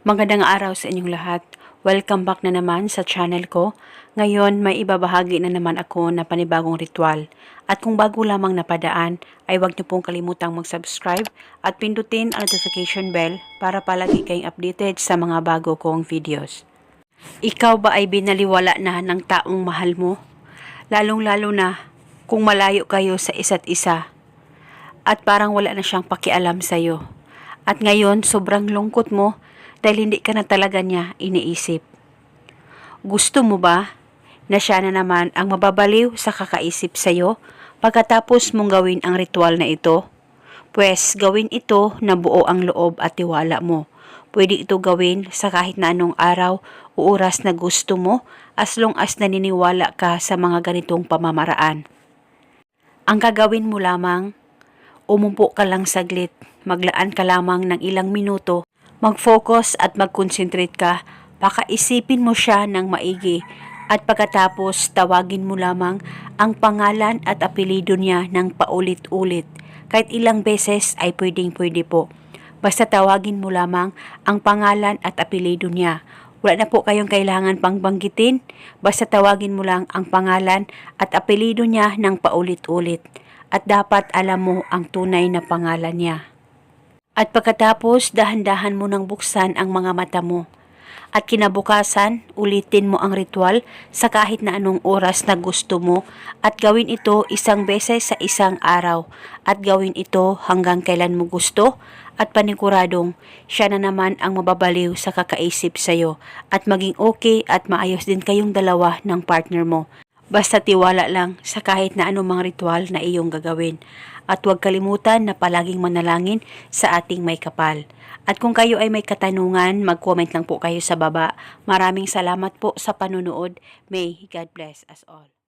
Magandang araw sa inyong lahat. Welcome back na naman sa channel ko. Ngayon, may ibabahagi na naman ako na panibagong ritual. At kung bago lamang napadaan, ay huwag niyo pong kalimutang mag-subscribe at pindutin ang notification bell para palagi kayong updated sa mga bago kong videos. Ikaw ba ay binaliwala na ng taong mahal mo? Lalong-lalo na kung malayo kayo sa isa't isa at parang wala na siyang pakialam sa'yo. At ngayon, sobrang lungkot mo dahil hindi ka na talaga niya iniisip. Gusto mo ba na siya na naman ang mababaliw sa kakaisip sa'yo pagkatapos mong gawin ang ritual na ito? Pwes, gawin ito na buo ang loob at tiwala mo. Pwede ito gawin sa kahit na anong araw o oras na gusto mo as long as naniniwala ka sa mga ganitong pamamaraan. Ang gagawin mo lamang, umupo ka lang saglit, maglaan ka lamang ng ilang minuto, mag-focus at mag-concentrate ka, pakaisipin mo siya ng maigi at pagkatapos tawagin mo lamang ang pangalan at apelido niya ng paulit-ulit. Kahit ilang beses ay pwedeng-pwede po. Basta tawagin mo lamang ang pangalan at apelido niya. Wala na po kayong kailangan pang banggitin. Basta tawagin mo lang ang pangalan at apelido niya ng paulit-ulit. At dapat alam mo ang tunay na pangalan niya. At pagkatapos, dahan-dahan mo nang buksan ang mga mata mo. At kinabukasan, ulitin mo ang ritual sa kahit na anong oras na gusto mo at gawin ito isang beses sa isang araw at gawin ito hanggang kailan mo gusto at paniguradong siya na naman ang mababaliw sa kakaisip sa'yo at maging okay at maayos din kayong dalawa ng partner mo. Basta tiwala lang sa kahit na anumang ritual na iyong gagawin. At huwag kalimutan na palaging manalangin sa ating may kapal. At kung kayo ay may katanungan, mag-comment lang po kayo sa baba. Maraming salamat po sa panunood. May God bless us all.